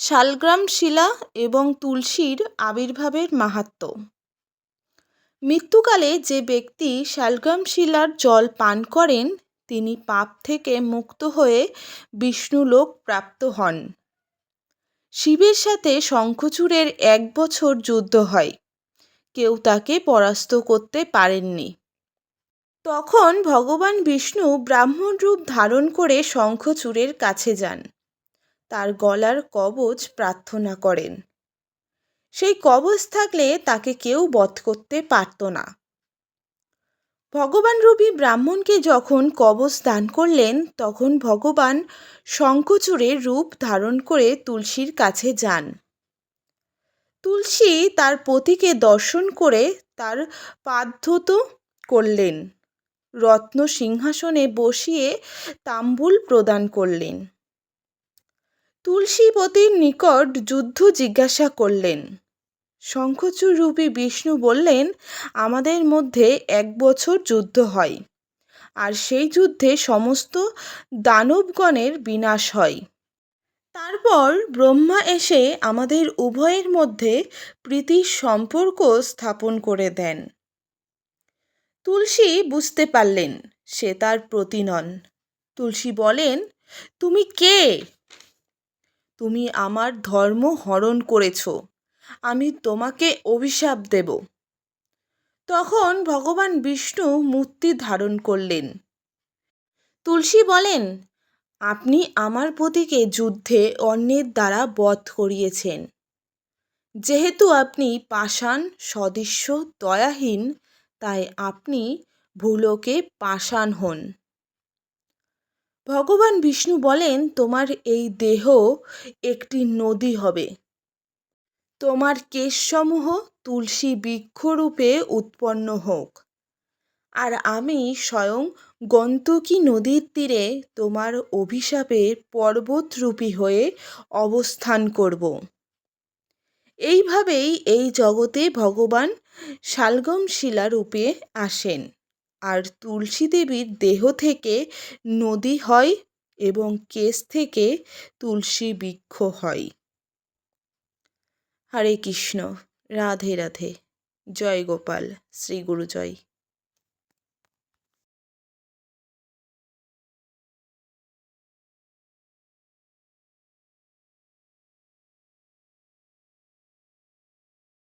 শালগ্রাম শিলা এবং তুলসীর আবির্ভাবের মাহাত্ম্য মৃত্যুকালে যে ব্যক্তি শালগ্রাম শিলার জল পান করেন, তিনি পাপ থেকে মুক্ত হয়ে বিষ্ণুলোক প্রাপ্ত হন। শিবের সাথে শঙ্খচূড়ের এক বছর যুদ্ধ হয়। কেউ তাকে পরাস্ত করতে পারেননি। তখন ভগবান বিষ্ণু ব্রাহ্মণ রূপ ধারণ করে শঙ্খচূড়ের কাছে যান। তার গলার কবচ প্রার্থনা করেন। সেই কবচ থাকলে তাকে কেউ বধ করতে পারত না। ভগবান রূপী ব্রাহ্মণকে যখন কবচ দান করলেন, তখন ভগবান শঙ্খচূড়ের রূপ ধারণ করে তুলসীর কাছে যান। তুলসী তার পতিকে দর্শন করে তার পাদ্ধত করলেন। রত্ন সিংহাসনে বসিয়ে তাম্বুল প্রদান করলেন। তুলসীপতির নিকট যুদ্ধ জিজ্ঞাসা করলেন। শঙ্খচূড় রূপী বিষ্ণু বললেন, আমাদের মধ্যে এক বছর যুদ্ধ হয়, আর সেই যুদ্ধে সমস্ত দানবগণের বিনাশ হয়। তারপর ব্রহ্মা এসে আমাদের উভয়ের মধ্যে প্রীতির সম্পর্ক স্থাপন করে দেন। তুলসী বুঝতে পারলেন, সে তার প্রতি নন তুলসী বলেন, তুমি কে? তুমি আমার ধর্ম হরণ করেছ। আমি তোমাকে অভিশাপ দেব। তখন ভগবান বিষ্ণু মূর্তি ধারণ করলেন। তুলসী বলেন, আপনি আমার পতিকে যুদ্ধে অন্যের দ্বারা বধ করিয়েছেন। যেহেতু আপনি পাষাণ, সদৃশ্য, দয়াহীন, তাই আপনি ভুলোকে পাষাণ হন। ভগবান বিষ্ণু বলেন, তোমার এই দেহ একটি নদী হবে। তোমার কেশসমূহ তুলসী বৃক্ষরূপে উৎপন্ন হোক। আর আমি স্বয়ং গন্তকী নদীর তীরে তোমার অভিশাপের পর্বতরূপী হয়ে অবস্থান করব। এইভাবেই এই জগতে ভগবান শালগম শিলারূপে আসেন। আর তুলসী দেবীর দেহ থেকে নদী হয় এবং কেশ থেকে তুলসী বৃক্ষ হয়। হরে কৃষ্ণ, রাধে রাধে। জয় গোপাল, শ্রী গুরু জয়